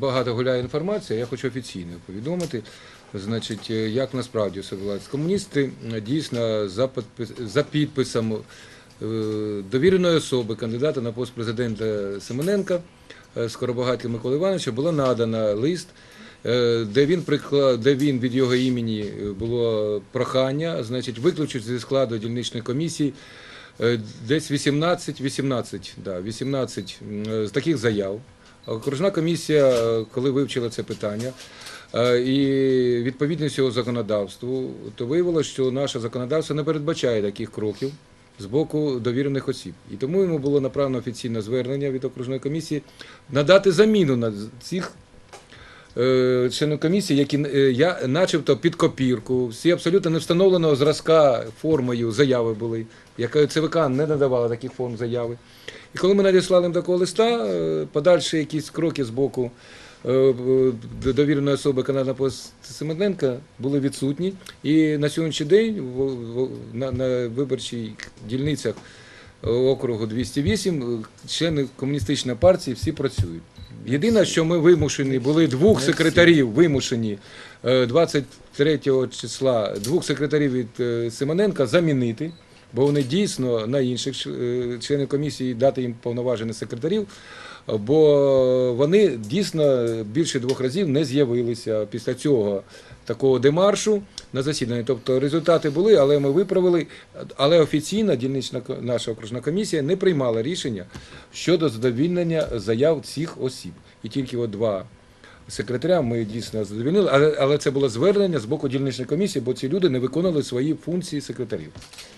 Багато гуляє інформація, я хочу офіційно повідомити, значить, е, як насправді все було. Комуністи е, дійсно за, підпис- за підписом е, довіреної особи, кандидата на пост президента Семененка, Скоробагатька Миколи Івановича, було надано лист, де він, прикла- де він від його імені було прохання, значить, виключити зі складу дільничної комісії десь 18, 18, да, 18 м, з таких заяв. Окружна комісія, е, коли вивчила це питання, е, і відповідність цього законодавству, то виявилося, що наше законодавство не передбачає таких кроків з боку довірених осіб. І тому йому було направлено офіційне звернення від окружної комісії надати заміну на цих е, членів комісії, які е, я начебто під копірку, всі абсолютно не встановленого зразка формою заяви були, яка ЦВК не надавала таких форм заяви. І коли ми надіслали їм такого листа, е, подальші якісь кроки з боку довіреної особи Канада Семененка були відсутні. І на сьогоднішній день на, виборчих дільницях округу 208 е, члени комуністичної партії всі працюють. Єдине, що ми вимушені були двох секретарів вимушені е, 23 числа двох секретарів від е, Симоненка замінити, бо вони дійсно на інших е, членів комісії дати їм повноважених секретарів. Бо вони дійсно більше двох разів не з'явилися після цього такого демаршу на засіданні. Тобто результати були, але ми виправили. Але офіційна дільнична наша окружна комісія не приймала рішення щодо задовільнення заяв цих осіб. І тільки от два секретаря ми дійсно задовільнили, але, але це було звернення з боку дільничної комісії, бо ці люди не виконували свої функції секретарів.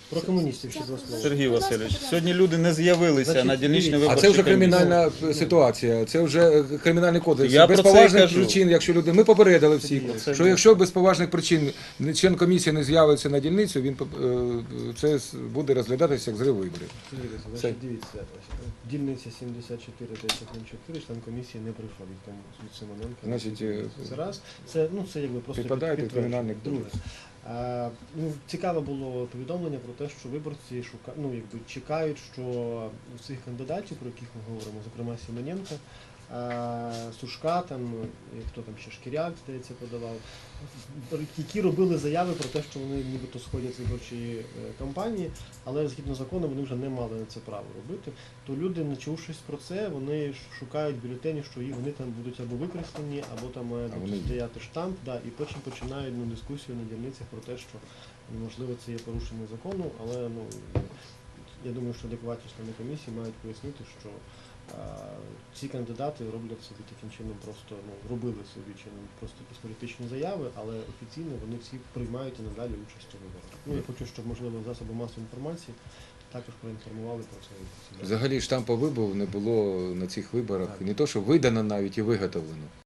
Про комуністів ще два слова. Сергій Васильович, сьогодні люди не з'явилися Значить, на дільничній дивіться. А це вже комісії. кримінальна ситуація, це вже е, кримінальний кодекс. Я без про це і поважних кажу. причин, якщо люди. Ми попередили всіх, Це що якщо без поважних причин член комісії не з'явиться на дільницю, він е, це буде розглядатися як зрив виборів. Сергій Значить, дивіться, дільниця 74 1004, член комісії не прийшов від кому від Симоненка. Значить, е, це раз. Це ну це якби просто Підпадає під підтвердження. кримінальний Друге. кодекс. А, ну, цікаве було повідомлення про те, що виборці шука... ну, якби чекають, що у цих кандидатів, про яких ми говоримо, зокрема Сімоненка, а, Сушка, там, хто там ще Шкіряк, здається, подавав, які робили заяви про те, що вони нібито сходять з виборчої е, кампанії, але згідно закону вони вже не мали на це право робити. То люди, начувшись про це, вони шукають бюлетені, що вони там будуть або викреслені, або там має бути стояти штамп, да, і потім починають ну, дискусію на дільницях про те, що можливо це є порушення закону, але ну я думаю, що адекватні члени комісії мають пояснити, що а, ці кандидати роблять собі таким чином просто ну робили собі чином просто якісь політичні заяви, але офіційно вони всі приймають і надалі участь у виборах. Ну я хочу, щоб можливо засоби масової інформації також проінформували про це. Взагалі штампа виборів не було на цих виборах. Не то, що видано навіть і виготовлено.